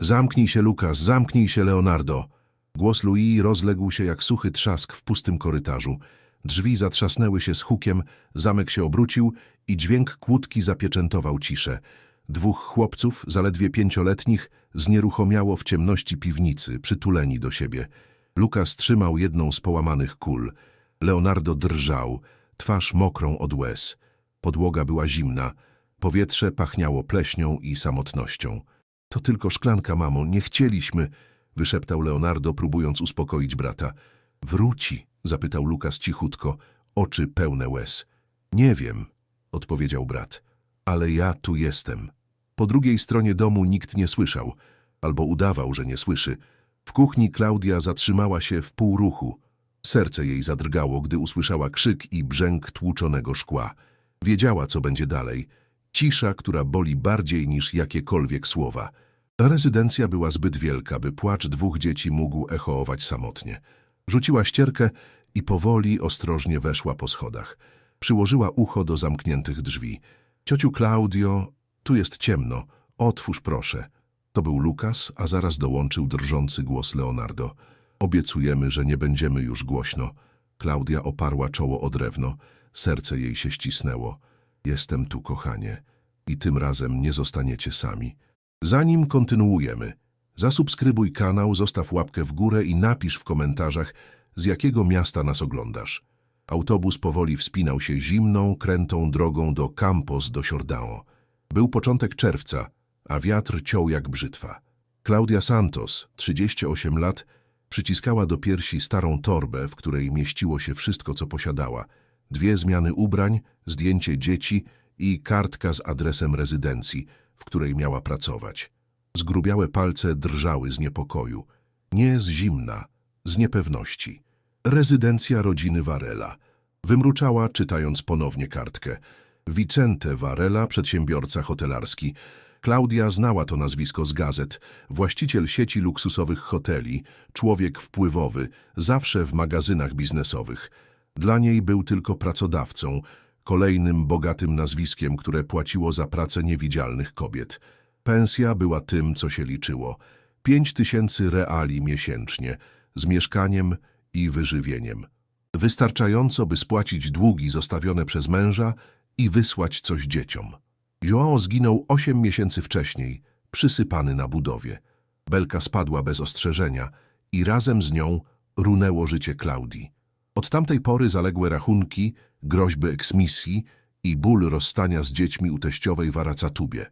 Zamknij się, Lukas, zamknij się, Leonardo. Głos Louis rozległ się jak suchy trzask w pustym korytarzu. Drzwi zatrzasnęły się z hukiem, zamek się obrócił i dźwięk kłódki zapieczętował ciszę. Dwóch chłopców, zaledwie pięcioletnich, znieruchomiało w ciemności piwnicy, przytuleni do siebie. Lukas trzymał jedną z połamanych kul. Leonardo drżał, twarz mokrą od łez. Podłoga była zimna, powietrze pachniało pleśnią i samotnością. To tylko szklanka, mamo, nie chcieliśmy, wyszeptał Leonardo, próbując uspokoić brata. Wróci, zapytał Lukas cichutko, oczy pełne łez. Nie wiem, odpowiedział brat, ale ja tu jestem. Po drugiej stronie domu nikt nie słyszał, albo udawał, że nie słyszy. W kuchni Klaudia zatrzymała się w półruchu. Serce jej zadrgało, gdy usłyszała krzyk i brzęk tłuczonego szkła. Wiedziała, co będzie dalej. Cisza, która boli bardziej niż jakiekolwiek słowa. Rezydencja była zbyt wielka, by płacz dwóch dzieci mógł echoować samotnie. Rzuciła ścierkę i powoli, ostrożnie weszła po schodach. Przyłożyła ucho do zamkniętych drzwi. Ciociu Klaudio, tu jest ciemno. Otwórz proszę. To był Lukas, a zaraz dołączył drżący głos Leonardo. Obiecujemy, że nie będziemy już głośno. Klaudia oparła czoło o drewno. Serce jej się ścisnęło. Jestem tu, kochanie. I tym razem nie zostaniecie sami. Zanim kontynuujemy, zasubskrybuj kanał, zostaw łapkę w górę i napisz w komentarzach, z jakiego miasta nas oglądasz. Autobus powoli wspinał się zimną, krętą drogą do Campos do Siordão. Był początek czerwca, a wiatr ciął jak brzytwa. Claudia Santos, 38 lat, przyciskała do piersi starą torbę, w której mieściło się wszystko, co posiadała. Dwie zmiany ubrań, zdjęcie dzieci i kartka z adresem rezydencji, w której miała pracować. Zgrubiałe palce drżały z niepokoju. Nie z zimna, z niepewności. Rezydencja rodziny Varela. Wymruczała, czytając ponownie kartkę. Vicente Varela, przedsiębiorca hotelarski. Klaudia znała to nazwisko z gazet. Właściciel sieci luksusowych hoteli, człowiek wpływowy, zawsze w magazynach biznesowych. Dla niej był tylko pracodawcą, kolejnym bogatym nazwiskiem, które płaciło za pracę niewidzialnych kobiet. Pensja była tym, co się liczyło. Pięć tysięcy reali miesięcznie, z mieszkaniem i wyżywieniem. Wystarczająco, by spłacić długi zostawione przez męża i wysłać coś dzieciom. João zginął osiem miesięcy wcześniej, przysypany na budowie. Belka spadła bez ostrzeżenia i razem z nią runęło życie Klaudii. Od tamtej pory zaległe rachunki, groźby eksmisji i ból rozstania z dziećmi u teściowej w Aracatubie.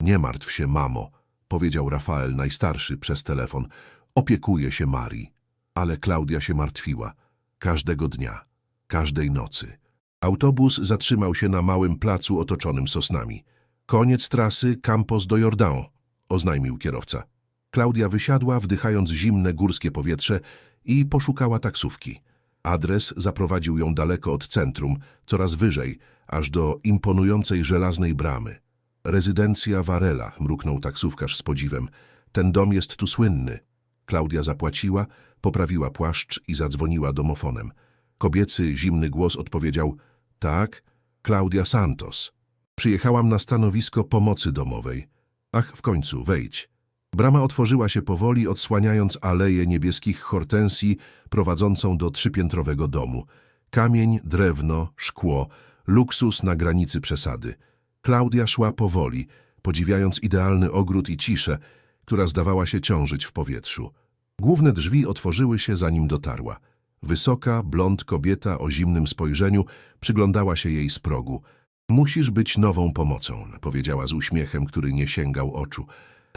Nie martw się, mamo, powiedział Rafael najstarszy przez telefon. Opiekuje się Marii. Ale Klaudia się martwiła. Każdego dnia, każdej nocy. Autobus zatrzymał się na małym placu otoczonym sosnami. Koniec trasy Campos do Jordão, oznajmił kierowca. Klaudia wysiadła, wdychając zimne górskie powietrze i poszukała taksówki. Adres zaprowadził ją daleko od centrum, coraz wyżej, aż do imponującej żelaznej bramy. Rezydencja Varela, mruknął taksówkarz z podziwem. Ten dom jest tu słynny. Klaudia zapłaciła, poprawiła płaszcz i zadzwoniła domofonem. Kobiecy, zimny głos odpowiedział, tak, Klaudia Santos. Przyjechałam na stanowisko pomocy domowej. Ach, w końcu, wejdź. Brama otworzyła się powoli, odsłaniając aleję niebieskich hortensji prowadzącą do trzypiętrowego domu. Kamień, drewno, szkło, luksus na granicy przesady. Klaudia szła powoli, podziwiając idealny ogród i ciszę, która zdawała się ciążyć w powietrzu. Główne drzwi otworzyły się, zanim dotarła. Wysoka, blond kobieta o zimnym spojrzeniu przyglądała się jej z progu. Musisz być nową pomocą, powiedziała z uśmiechem, który nie sięgał oczu.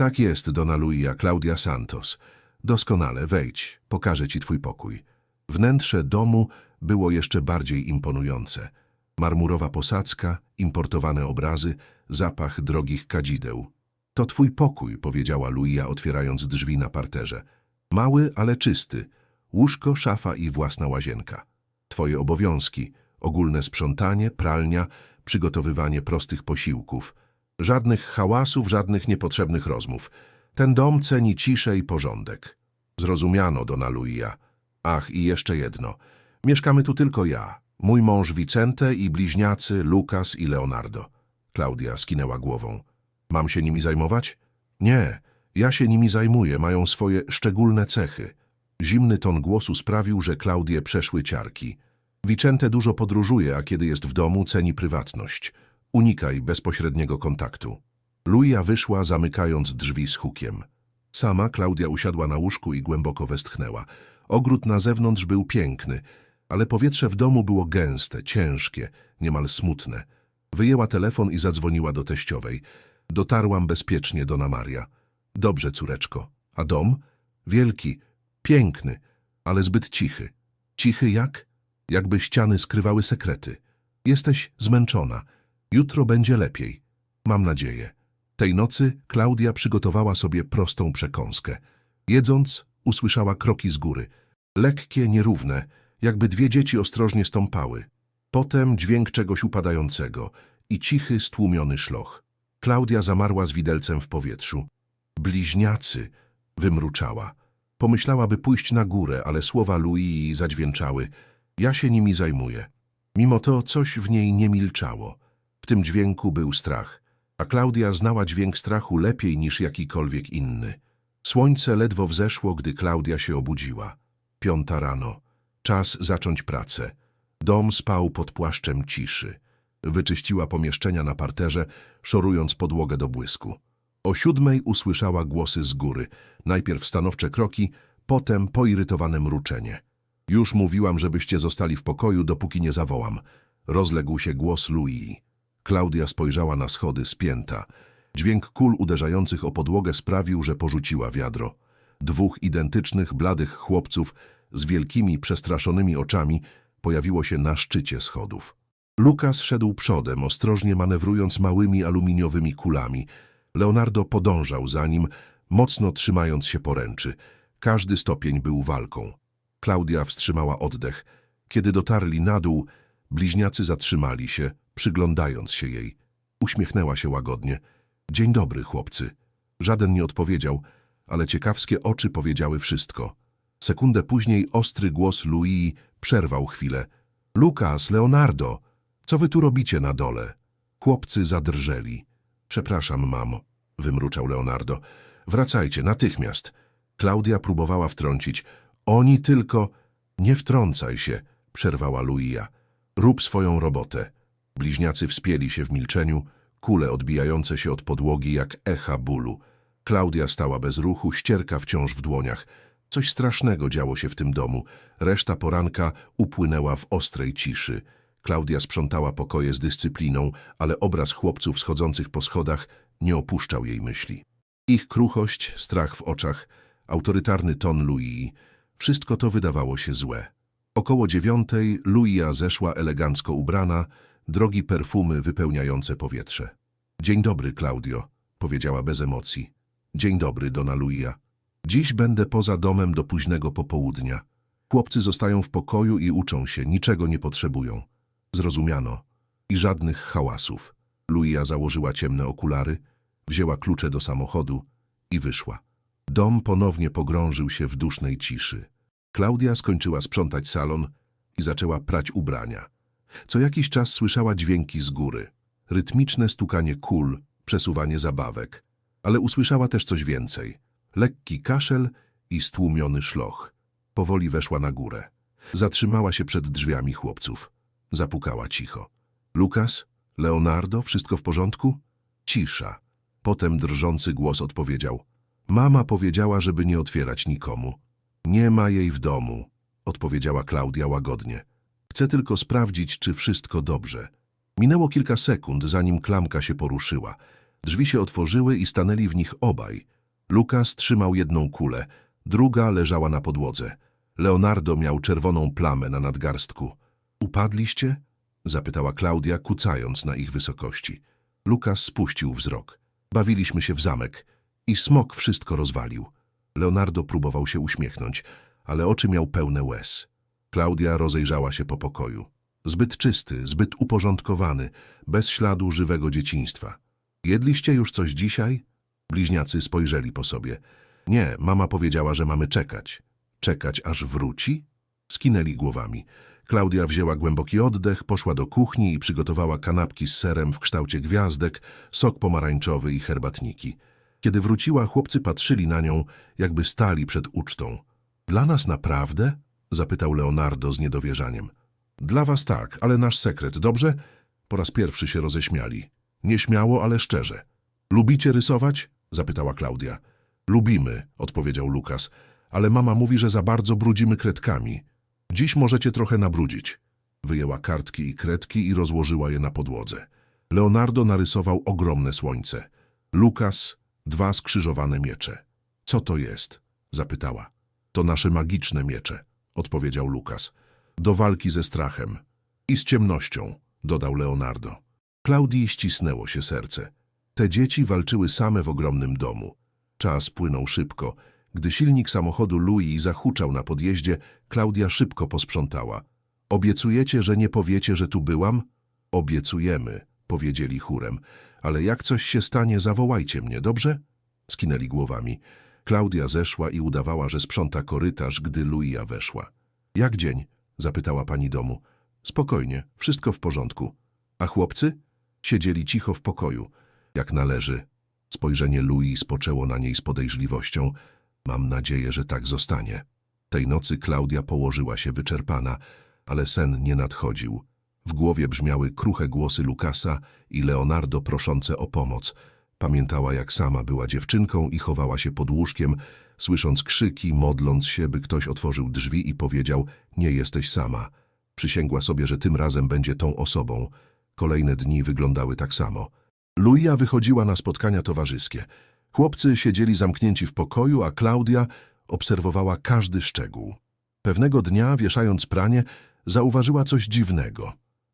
Tak jest, Dona Luia Claudia Santos. Doskonale, wejdź, pokażę ci twój pokój. Wnętrze domu było jeszcze bardziej imponujące. Marmurowa posadzka, importowane obrazy, zapach drogich kadzideł. To twój pokój, powiedziała Luia, otwierając drzwi na parterze. Mały, ale czysty. Łóżko, szafa i własna łazienka. Twoje obowiązki. Ogólne sprzątanie, pralnia, przygotowywanie prostych posiłków. Żadnych hałasów, żadnych niepotrzebnych rozmów. Ten dom ceni ciszę i porządek. Zrozumiano, Dona Luia. Ach, i jeszcze jedno. Mieszkamy tu tylko ja, mój mąż Vicente i bliźniacy Lukas i Leonardo. Klaudia skinęła głową. Mam się nimi zajmować? Nie, Ja się nimi zajmuję, mają swoje szczególne cechy. Zimny ton głosu sprawił, że Klaudię przeszły ciarki. Vicente dużo podróżuje, a kiedy jest w domu, ceni prywatność. Unikaj bezpośredniego kontaktu. Luja wyszła, zamykając drzwi z hukiem. Sama Klaudia usiadła na łóżku i głęboko westchnęła. Ogród na zewnątrz był piękny, ale powietrze w domu było gęste, ciężkie, niemal smutne. Wyjęła telefon i zadzwoniła do teściowej. Dotarłam bezpiecznie do Namaria. Dobrze, córeczko. A dom? Wielki, piękny, ale zbyt cichy. Cichy jak? Jakby ściany skrywały sekrety. Jesteś zmęczona. Jutro będzie lepiej. Mam nadzieję. Tej nocy Klaudia przygotowała sobie prostą przekąskę. Jedząc, usłyszała kroki z góry. Lekkie, nierówne, jakby dwie dzieci ostrożnie stąpały. Potem dźwięk czegoś upadającego i cichy, stłumiony szloch. Klaudia zamarła z widelcem w powietrzu. Bliźniacy, wymruczała. Pomyślała, by pójść na górę, ale słowa Louis zadźwięczały. Ja się nimi zajmuję. Mimo to coś w niej nie milczało. W tym dźwięku był strach, a Klaudia znała dźwięk strachu lepiej niż jakikolwiek inny. Słońce ledwo wzeszło, gdy Klaudia się obudziła. Piąta rano. Czas zacząć pracę. Dom spał pod płaszczem ciszy. Wyczyściła pomieszczenia na parterze, szorując podłogę do błysku. O siódmej usłyszała głosy z góry. Najpierw stanowcze kroki, potem poirytowane mruczenie. Już mówiłam, żebyście zostali w pokoju, dopóki nie zawołam. Rozległ się głos Louis. Klaudia spojrzała na schody spięta. Dźwięk kul uderzających o podłogę sprawił, że porzuciła wiadro. Dwóch identycznych, bladych chłopców z wielkimi, przestraszonymi oczami pojawiło się na szczycie schodów. Lukas szedł przodem, ostrożnie manewrując małymi aluminiowymi kulami. Leonardo podążał za nim, mocno trzymając się poręczy. Każdy stopień był walką. Klaudia wstrzymała oddech. Kiedy dotarli na dół, bliźniacy zatrzymali się, przyglądając się jej. Uśmiechnęła się łagodnie. Dzień dobry, chłopcy. Żaden nie odpowiedział, ale ciekawskie oczy powiedziały wszystko. Sekundę później ostry głos Louis przerwał chwilę. Lukas, Leonardo, co wy tu robicie na dole? Chłopcy zadrżeli. Przepraszam, mamo, wymruczał Leonardo. Wracajcie, natychmiast. Klaudia próbowała wtrącić. Oni tylko... Nie wtrącaj się, przerwała Luija. Rób swoją robotę. Bliźniacy wspięli się w milczeniu, kule odbijające się od podłogi jak echa bólu. Klaudia stała bez ruchu, ścierka wciąż w dłoniach. Coś strasznego działo się w tym domu. Reszta poranka upłynęła w ostrej ciszy. Klaudia sprzątała pokoje z dyscypliną, ale obraz chłopców schodzących po schodach nie opuszczał jej myśli. Ich kruchość, strach w oczach, autorytarny ton Louis, wszystko to wydawało się złe. Około dziewiątej Luia zeszła elegancko ubrana, drogi perfumy wypełniające powietrze. Dzień dobry, Claudio, powiedziała bez emocji. Dzień dobry, Dona Luia. Dziś będę poza domem do późnego popołudnia. Chłopcy zostają w pokoju i uczą się, niczego nie potrzebują. Zrozumiano. I żadnych hałasów. Luia założyła ciemne okulary, wzięła klucze do samochodu i wyszła. Dom ponownie pogrążył się w dusznej ciszy. Klaudia skończyła sprzątać salon i zaczęła prać ubrania. Co jakiś czas słyszała dźwięki z góry. Rytmiczne stukanie kul, przesuwanie zabawek. Ale usłyszała też coś więcej. Lekki kaszel i stłumiony szloch. Powoli weszła na górę. Zatrzymała się przed drzwiami chłopców. Zapukała cicho. Lukas? Leonardo? Wszystko w porządku? Cisza. Potem drżący głos odpowiedział. Mama powiedziała, żeby nie otwierać nikomu. Nie ma jej w domu, odpowiedziała Klaudia łagodnie. Chcę tylko sprawdzić, czy wszystko dobrze. Minęło kilka sekund, zanim klamka się poruszyła. Drzwi się otworzyły i stanęli w nich obaj. Lukas trzymał jedną kulę, druga leżała na podłodze. Leonardo miał czerwoną plamę na nadgarstku. Upadliście? zapytała Klaudia, kucając na ich wysokości. Lukas spuścił wzrok. Bawiliśmy się w zamek i smok wszystko rozwalił. Leonardo próbował się uśmiechnąć, ale oczy miał pełne łez. Klaudia rozejrzała się po pokoju. Zbyt czysty, zbyt uporządkowany, bez śladu żywego dzieciństwa. Jedliście już coś dzisiaj? Bliźniacy spojrzeli po sobie. Nie, mama powiedziała, że mamy czekać. Czekać, aż wróci? Skinęli głowami. Klaudia wzięła głęboki oddech, poszła do kuchni i przygotowała kanapki z serem w kształcie gwiazdek, sok pomarańczowy i herbatniki. Kiedy wróciła, chłopcy patrzyli na nią, jakby stali przed ucztą. Dla nas naprawdę? Zapytał Leonardo z niedowierzaniem. Dla was tak, ale nasz sekret, dobrze? Po raz pierwszy się roześmiali. Nieśmiało, ale szczerze. Lubicie rysować? zapytała Klaudia. Lubimy, odpowiedział Lukas, ale mama mówi, że za bardzo brudzimy kredkami. Dziś możecie trochę nabrudzić. Wyjęła kartki i kredki i rozłożyła je na podłodze. Leonardo narysował ogromne słońce. Lukas dwa skrzyżowane miecze. Co to jest? zapytała. To nasze magiczne miecze, odpowiedział Lukas. Do walki ze strachem. I z ciemnością, dodał Leonardo. Klaudii ścisnęło się serce. Te dzieci walczyły same w ogromnym domu. Czas płynął szybko. Gdy silnik samochodu Louis zahuczał na podjeździe, Klaudia szybko posprzątała. Obiecujecie, że nie powiecie, że tu byłam? Obiecujemy, powiedzieli chórem. Ale jak coś się stanie, zawołajcie mnie, dobrze? Skinęli głowami. Klaudia zeszła i udawała, że sprząta korytarz, gdy Luija weszła. Jak dzień? zapytała pani domu. Spokojnie, wszystko w porządku. A chłopcy? Siedzieli cicho w pokoju, jak należy. Spojrzenie Louis spoczęło na niej z podejrzliwością. Mam nadzieję, że tak zostanie. Tej nocy Klaudia położyła się wyczerpana, ale sen nie nadchodził. W głowie brzmiały kruche głosy Lukasa i Leonardo proszące o pomoc. Pamiętała, jak sama była dziewczynką i chowała się pod łóżkiem, słysząc krzyki, modląc się, by ktoś otworzył drzwi i powiedział – nie jesteś sama. Przysięgła sobie, że tym razem będzie tą osobą. Kolejne dni wyglądały tak samo. Luia wychodziła na spotkania towarzyskie. Chłopcy siedzieli zamknięci w pokoju, a Klaudia obserwowała każdy szczegół. Pewnego dnia, wieszając pranie, zauważyła coś dziwnego.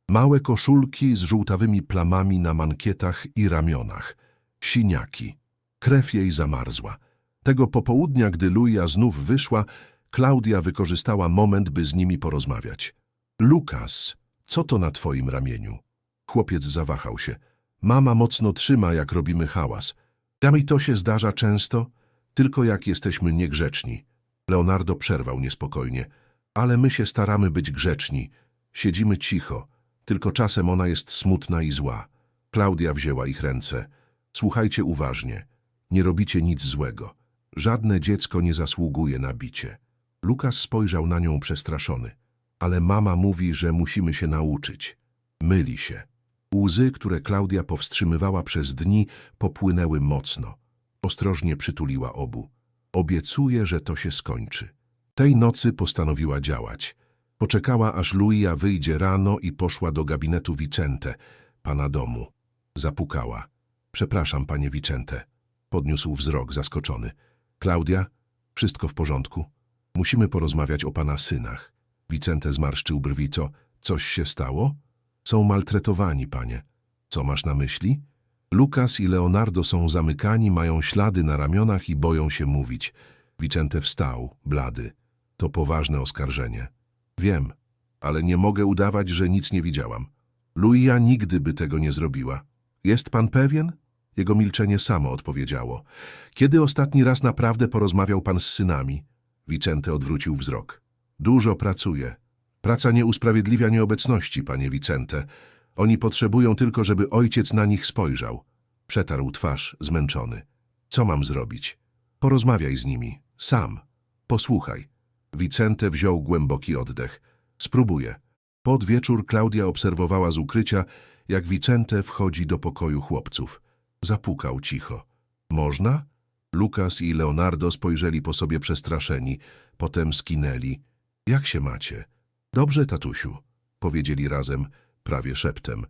Małe koszulki z żółtawymi plamami na mankietach i ramionach. Siniaki. Krew jej zamarzła. Tego popołudnia, gdy Luja znów wyszła, Klaudia wykorzystała moment, by z nimi porozmawiać. Lukas, co to na twoim ramieniu? Chłopiec zawahał się. Mama mocno trzyma, jak robimy hałas. Tam i to się zdarza często, tylko jak jesteśmy niegrzeczni. Leonardo przerwał niespokojnie. Ale my się staramy być grzeczni. Siedzimy cicho, tylko czasem ona jest smutna i zła. Klaudia wzięła ich ręce. Słuchajcie uważnie. Nie robicie nic złego. Żadne dziecko nie zasługuje na bicie. Lukas spojrzał na nią przestraszony. Ale mama mówi, że musimy się nauczyć. Myli się. Łzy, które Klaudia powstrzymywała przez dni, popłynęły mocno. Ostrożnie przytuliła obu. Obiecuję, że to się skończy. Tej nocy postanowiła działać. Poczekała, aż Luia wyjdzie rano i poszła do gabinetu Vicente, pana domu. Zapukała. Przepraszam, panie Vicente. Podniósł wzrok zaskoczony. Klaudia, wszystko w porządku? Musimy porozmawiać o pana synach. Vicente zmarszczył brwi. To coś się stało? Są maltretowani, panie. Co masz na myśli? Lukas i Leonardo są zamykani, mają ślady na ramionach i boją się mówić. Vicente wstał, blady. To poważne oskarżenie. Wiem, ale nie mogę udawać, że nic nie widziałam. Luia nigdy by tego nie zrobiła. Jest pan pewien? Jego milczenie samo odpowiedziało. Kiedy ostatni raz naprawdę porozmawiał pan z synami? Vicente odwrócił wzrok. Dużo pracuję. Praca nie usprawiedliwia nieobecności, panie Vicente. Oni potrzebują tylko, żeby ojciec na nich spojrzał. Przetarł twarz, zmęczony. Co mam zrobić? Porozmawiaj z nimi. Sam. Posłuchaj. Vicente wziął głęboki oddech. Spróbuję. Pod wieczór Klaudia obserwowała z ukrycia, jak Vicente wchodzi do pokoju chłopców. Zapukał cicho. Można? Lukas i Leonardo spojrzeli po sobie przestraszeni, potem skinęli. Jak się macie? Dobrze, tatusiu, powiedzieli razem, prawie szeptem.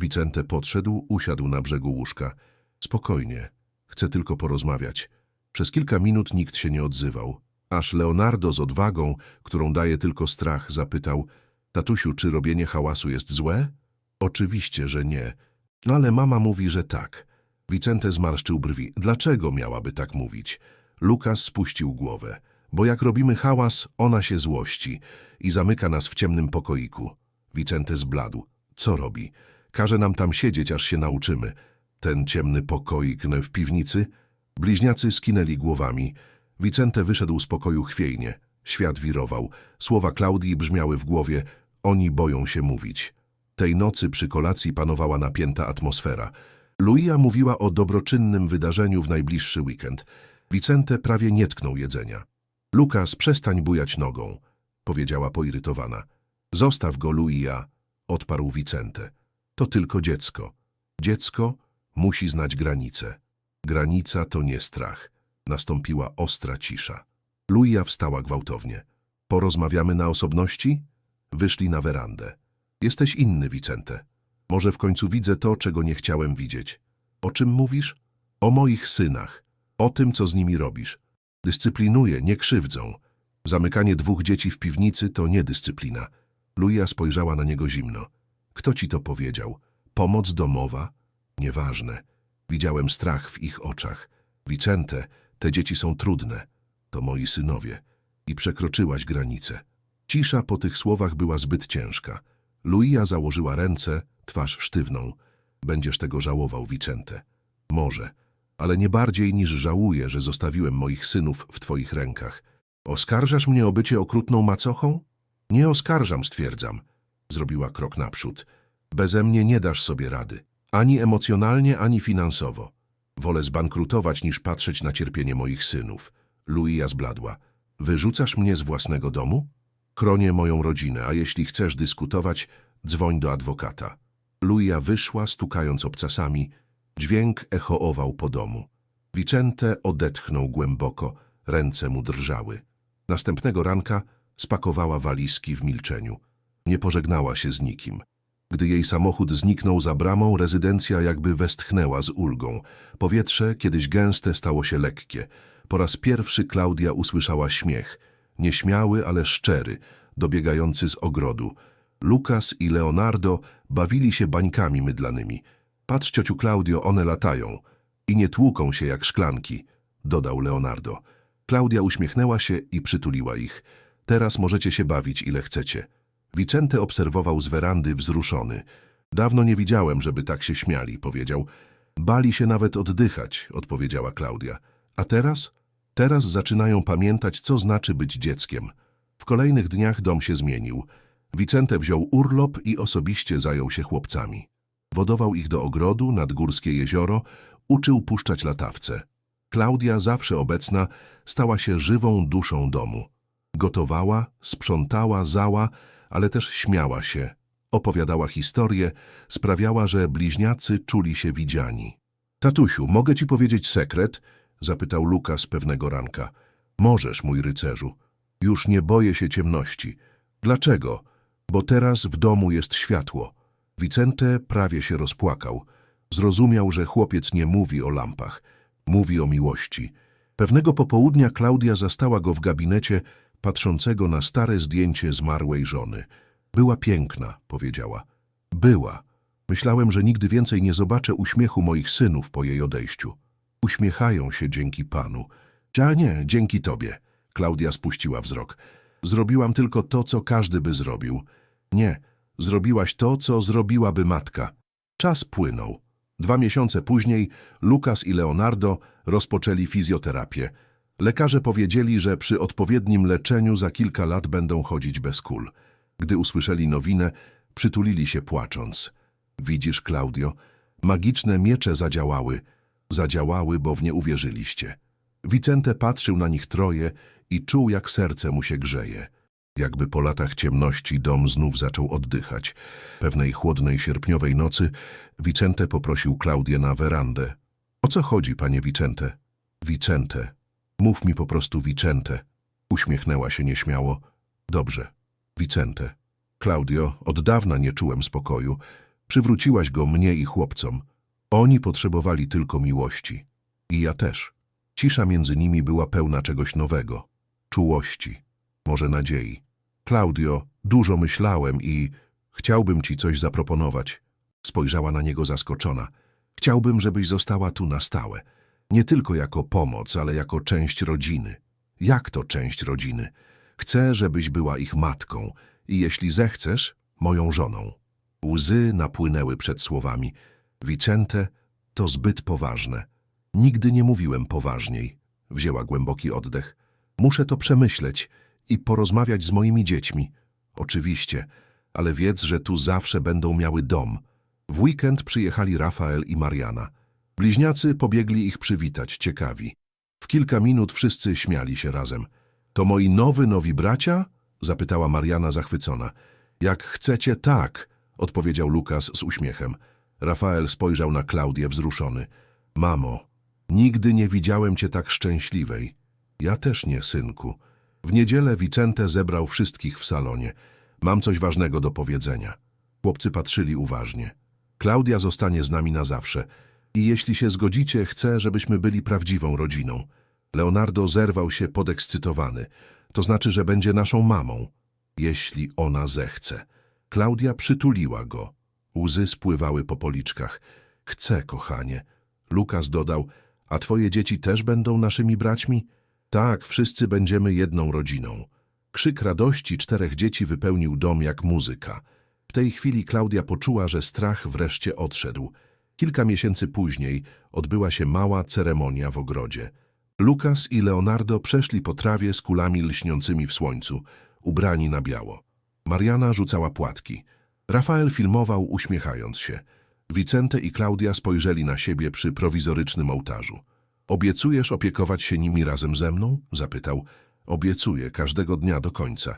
Vicente podszedł, usiadł na brzegu łóżka. Spokojnie, chcę tylko porozmawiać. Przez kilka minut nikt się nie odzywał. Aż Leonardo z odwagą, którą daje tylko strach, zapytał Tatusiu, czy robienie hałasu jest złe? Oczywiście, że nie. Ale mama mówi, że tak. Vicente zmarszczył brwi. Dlaczego miałaby tak mówić? Lukas spuścił głowę. Bo jak robimy hałas, ona się złości i zamyka nas w ciemnym pokoiku. Vicente zbladł. Co robi? Każe nam tam siedzieć, aż się nauczymy. Ten ciemny pokoik w piwnicy? Bliźniacy skinęli głowami. Vicente wyszedł z pokoju chwiejnie. Świat wirował. Słowa Klaudii brzmiały w głowie. Oni boją się mówić. Tej nocy przy kolacji panowała napięta atmosfera. Luia mówiła o dobroczynnym wydarzeniu w najbliższy weekend. Vicente prawie nie tknął jedzenia. Lukas, przestań bujać nogą, powiedziała poirytowana. Zostaw go, Luia, odparł Vicente. To tylko dziecko. Dziecko musi znać granice. Granica to nie strach. Nastąpiła ostra cisza. Luia wstała gwałtownie. Porozmawiamy na osobności? Wyszli na werandę. Jesteś inny, Vicente. Może w końcu widzę to, czego nie chciałem widzieć. O czym mówisz? O moich synach. O tym, co z nimi robisz. Dyscyplinuję, nie krzywdzą. Zamykanie dwóch dzieci w piwnicy to niedyscyplina. Luja spojrzała na niego zimno. Kto ci to powiedział? Pomoc domowa? Nieważne. Widziałem strach w ich oczach. Vicente, te dzieci są trudne. To moi synowie. I przekroczyłaś granicę. Cisza po tych słowach była zbyt ciężka. Luia założyła ręce, twarz sztywną. Będziesz tego żałował, Vicente. Może, ale nie bardziej niż żałuję, że zostawiłem moich synów w twoich rękach. Oskarżasz mnie o bycie okrutną macochą? Nie oskarżam, stwierdzam. Zrobiła krok naprzód. Beze mnie nie dasz sobie rady. Ani emocjonalnie, ani finansowo. Wolę zbankrutować, niż patrzeć na cierpienie moich synów. Luia zbladła. Wyrzucasz mnie z własnego domu? Kronię moją rodzinę, a jeśli chcesz dyskutować, dzwoń do adwokata. Luia wyszła, stukając obcasami. Dźwięk echoował po domu. Vicente odetchnął głęboko, ręce mu drżały. Następnego ranka spakowała walizki w milczeniu. Nie pożegnała się z nikim. Gdy jej samochód zniknął za bramą, rezydencja jakby westchnęła z ulgą. Powietrze, kiedyś gęste, stało się lekkie. Po raz pierwszy Klaudia usłyszała śmiech. Nieśmiały, ale szczery, dobiegający z ogrodu. Lukas i Leonardo bawili się bańkami mydlanymi. Patrz, ciociu Klaudio, one latają. I nie tłuką się jak szklanki, dodał Leonardo. Klaudia uśmiechnęła się i przytuliła ich. Teraz możecie się bawić ile chcecie. Vicente obserwował z werandy wzruszony. Dawno nie widziałem, żeby tak się śmiali, powiedział. Bali się nawet oddychać, odpowiedziała Klaudia. A teraz? Teraz zaczynają pamiętać, co znaczy być dzieckiem. W kolejnych dniach dom się zmienił. Vicente wziął urlop i osobiście zajął się chłopcami. Wodował ich do ogrodu, nad górskie jezioro, uczył puszczać latawce. Klaudia, zawsze obecna, stała się żywą duszą domu. Gotowała, sprzątała, zała, ale też śmiała się. Opowiadała historie, sprawiała, że bliźniacy czuli się widziani. Tatusiu, mogę ci powiedzieć sekret? Zapytał Lukas pewnego ranka. Możesz, mój rycerzu. Już nie boję się ciemności. Dlaczego? Bo teraz w domu jest światło. Vicente prawie się rozpłakał. Zrozumiał, że chłopiec nie mówi o lampach. Mówi o miłości. Pewnego popołudnia Klaudia zastała go w gabinecie, patrzącego na stare zdjęcie zmarłej żony. Była piękna, powiedziała. Była. Myślałem, że nigdy więcej nie zobaczę uśmiechu moich synów po jej odejściu. Uśmiechają się dzięki Panu. A nie, dzięki Tobie. Klaudia spuściła wzrok. Zrobiłam tylko to, co każdy by zrobił. Nie, zrobiłaś to, co zrobiłaby matka. Czas płynął. Dwa miesiące później Lukas i Leonardo rozpoczęli fizjoterapię. Lekarze powiedzieli, że przy odpowiednim leczeniu za kilka lat będą chodzić bez kul. Gdy usłyszeli nowinę, przytulili się płacząc. Widzisz, Klaudio, magiczne miecze zadziałały. Zadziałały, bo w nie uwierzyliście. Vicente patrzył na nich troje i czuł, jak serce mu się grzeje. Jakby po latach ciemności dom znów zaczął oddychać. Pewnej chłodnej sierpniowej nocy Vicente poprosił Klaudię na werandę. O co chodzi, panie Vicente? Vicente. Mów mi po prostu Vicente. Uśmiechnęła się nieśmiało. Dobrze. Vicente. Klaudio, od dawna nie czułem spokoju. Przywróciłaś go mnie i chłopcom. Oni potrzebowali tylko miłości. I ja też. Cisza między nimi była pełna czegoś nowego. Czułości. Może nadziei. Klaudio, dużo myślałem i chciałbym ci coś zaproponować. Spojrzała na niego zaskoczona. Chciałbym, żebyś została tu na stałe. Nie tylko jako pomoc, ale jako część rodziny. Jak to część rodziny? Chcę, żebyś była ich matką i jeśli zechcesz, moją żoną. Łzy napłynęły przed słowami. Vicente, to zbyt poważne. Nigdy nie mówiłem poważniej. Wzięła głęboki oddech. Muszę to przemyśleć i porozmawiać z moimi dziećmi. Oczywiście, ale wiedz, że tu zawsze będą miały dom. W weekend przyjechali Rafael i Mariana. Bliźniacy pobiegli ich przywitać, ciekawi. W kilka minut wszyscy śmiali się razem. To moi nowy, nowi bracia? Zapytała Mariana zachwycona. Jak chcecie, tak, odpowiedział Lukas z uśmiechem. Rafael spojrzał na Klaudię wzruszony. Mamo, nigdy nie widziałem cię tak szczęśliwej. Ja też nie, synku. W niedzielę Vicente zebrał wszystkich w salonie. Mam coś ważnego do powiedzenia. Chłopcy patrzyli uważnie. Klaudia zostanie z nami na zawsze. I jeśli się zgodzicie, chcę, żebyśmy byli prawdziwą rodziną. Leonardo zerwał się podekscytowany. To znaczy, że będzie naszą mamą. Jeśli ona zechce. Klaudia przytuliła go. Łzy spływały po policzkach. Chcę, kochanie. Lukas dodał, a twoje dzieci też będą naszymi braćmi? Tak, wszyscy będziemy jedną rodziną. Krzyk radości czterech dzieci wypełnił dom jak muzyka. W tej chwili Klaudia poczuła, że strach wreszcie odszedł. Kilka miesięcy później odbyła się mała ceremonia w ogrodzie. Lukas i Leonardo przeszli po trawie z kulami lśniącymi w słońcu, ubrani na biało. Mariana rzucała płatki. Rafael filmował, uśmiechając się. Vicente i Klaudia spojrzeli na siebie przy prowizorycznym ołtarzu. Obiecujesz opiekować się nimi razem ze mną? Zapytał. Obiecuję, każdego dnia do końca.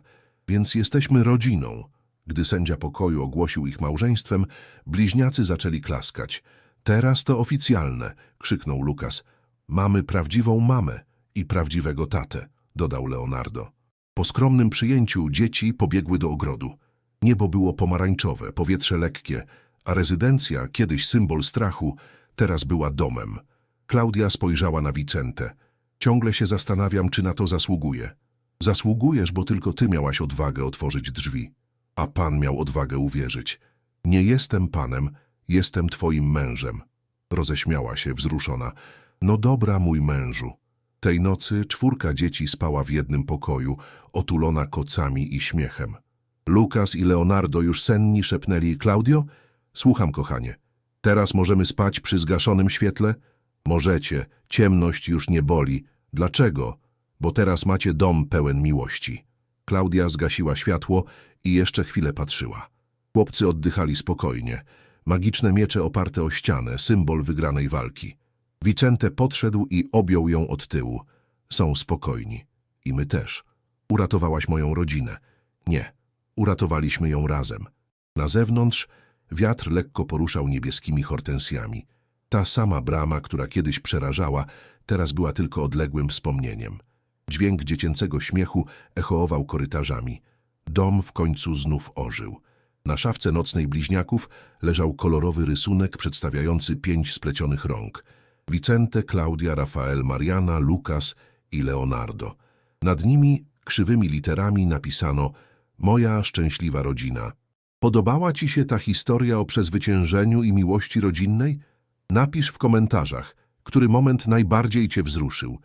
Więc jesteśmy rodziną. Gdy sędzia pokoju ogłosił ich małżeństwem, bliźniacy zaczęli klaskać. Teraz to oficjalne, krzyknął Lukas. Mamy prawdziwą mamę i prawdziwego tatę, dodał Leonardo. Po skromnym przyjęciu dzieci pobiegły do ogrodu. Niebo było pomarańczowe, powietrze lekkie, a rezydencja, kiedyś symbol strachu, teraz była domem. Klaudia spojrzała na Vicente. Ciągle się zastanawiam, czy na to zasługuję. Zasługujesz, bo tylko ty miałaś odwagę otworzyć drzwi. A pan miał odwagę uwierzyć. Nie jestem panem, jestem twoim mężem. Roześmiała się, wzruszona. No dobra, mój mężu. Tej nocy czwórka dzieci spała w jednym pokoju, otulona kocami i śmiechem. Lukas i Leonardo już senni szepnęli Klaudio? Słucham, kochanie. Teraz możemy spać przy zgaszonym świetle? Możecie. Ciemność już nie boli. Dlaczego? Bo teraz macie dom pełen miłości. Klaudia zgasiła światło i jeszcze chwilę patrzyła. Chłopcy oddychali spokojnie. Magiczne miecze oparte o ścianę, symbol wygranej walki. Vicente podszedł i objął ją od tyłu. Są spokojni. I my też. Uratowałaś moją rodzinę. Nie. Uratowaliśmy ją razem. Na zewnątrz wiatr lekko poruszał niebieskimi hortensjami. Ta sama brama, która kiedyś przerażała, teraz była tylko odległym wspomnieniem. Dźwięk dziecięcego śmiechu echoował korytarzami. Dom w końcu znów ożył. Na szafce nocnej bliźniaków leżał kolorowy rysunek przedstawiający pięć splecionych rąk. Vicente, Claudia, Rafael, Mariana, Lukas i Leonardo. Nad nimi krzywymi literami napisano Moja szczęśliwa rodzina. Podobała Ci się ta historia o przezwyciężeniu i miłości rodzinnej? Napisz w komentarzach, który moment najbardziej Cię wzruszył.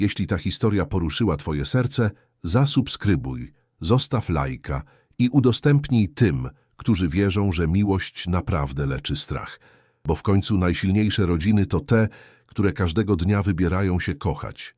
Jeśli ta historia poruszyła Twoje serce, zasubskrybuj, zostaw lajka i udostępnij tym, którzy wierzą, że miłość naprawdę leczy strach. Bo w końcu najsilniejsze rodziny to te, które każdego dnia wybierają się kochać.